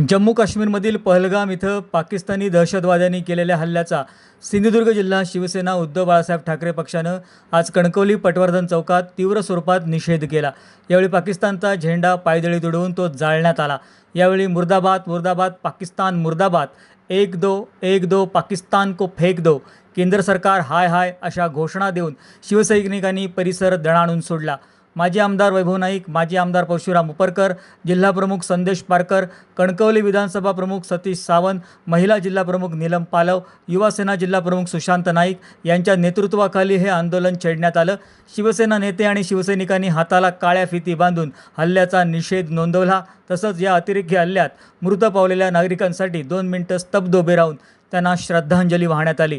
जम्मू काश्मीरमधील पहलगाम इथं पाकिस्तानी दहशतवाद्यांनी केलेल्या हल्ल्याचा सिंधुदुर्ग जिल्हा शिवसेना उद्धव बाळासाहेब ठाकरे पक्षानं आज कणकवली पटवर्धन चौकात तीव्र स्वरूपात निषेध केला. यावेळी पाकिस्तानचा झेंडा पायदळी तुडवून तो जाळण्यात आला. यावेळी मुर्दाबाद मुर्दाबाद पाकिस्तान मुर्दाबाद एक दो एक दो पाकिस्तान को फेक दो केंद्र सरकार हाय हाय अशा घोषणा देऊन शिवसैनिकांनी परिसर दणाणून सोडला. माजी आमदार वैभव नाईक माजी आमदार परशुराम उपरकर जिल्हाप्रमुख संदेश पारकर कणकवली विधानसभा प्रमुख सतीश सावंत महिला जिल्हाप्रमुख नीलम पालव युवासेना जिल्हाप्रमुख सुशांत नाईक यांच्या नेतृत्वाखाली हे आंदोलन छेडण्यात आलं. शिवसेना नेते आणि शिवसैनिकांनी हाताला काळ्या फिती बांधून हल्ल्याचा निषेध नोंदवला. तसंच या अतिरेकी हल्ल्यात मृत पावलेल्या नागरिकांसाठी दोन मिनिटं स्तब्ध उभे राहून त्यांना श्रद्धांजली वाहण्यात आली.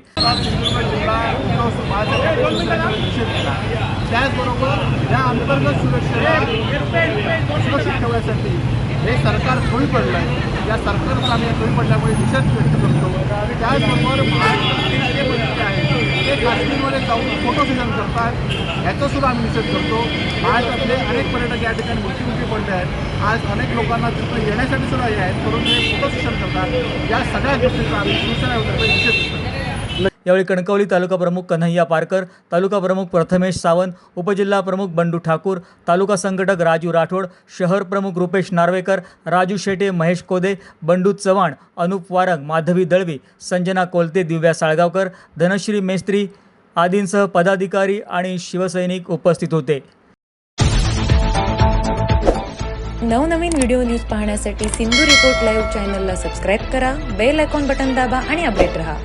त्याचबरोबर अंतर्गत सुरक्षेला सुरक्षित ठेवण्यासाठी हे सरकार कमी पडलं आहे या सरकारचा आम्ही या कमी पडल्यामुळे निषेध व्यक्त करतो. त्याचबरोबर मंत्री आहेत ते काश्मीरमध्ये जाऊन फोटो सेशन करतात. याचा सुद्धा आम्ही निषेध करतो. महाराष्ट्रातले अनेक पर्यटक या ठिकाणी मृत्युमुखी पडले आहेत. आज अनेक लोकांना तिथं येण्यासाठी सुद्धा हे आहेत परंतु ते फोटो सेशन करतात. या सगळ्या गोष्टींचा आम्ही शिवसेना निषेध करतो. यावेळी कणकवली तालुका प्रमुख कन्हैया पारकर तालुका प्रमुख प्रथमेश सावंत उपजिल्हा प्रमुख बंडू ठाकूर तालुका संघटक राजू राठोड शहर प्रमुख रुपेश नार्वेकर राजू शेटे महेश कोदे बंडू चव्हाण अनुप वारंग माधवी दळवी संजना कोलते दिव्या साळगावकर धनश्री मेस्त्री आदींसह पदाधिकारी आणि शिवसैनिक उपस्थित होते. नवनवीन व्हिडिओ न्यूज पाहण्यासाठी सिंधू रिपोर्ट लाईव्ह चॅनलला सबस्क्राईब करा बेल आयकॉन बटन दाबा आणि अपडेट रहा.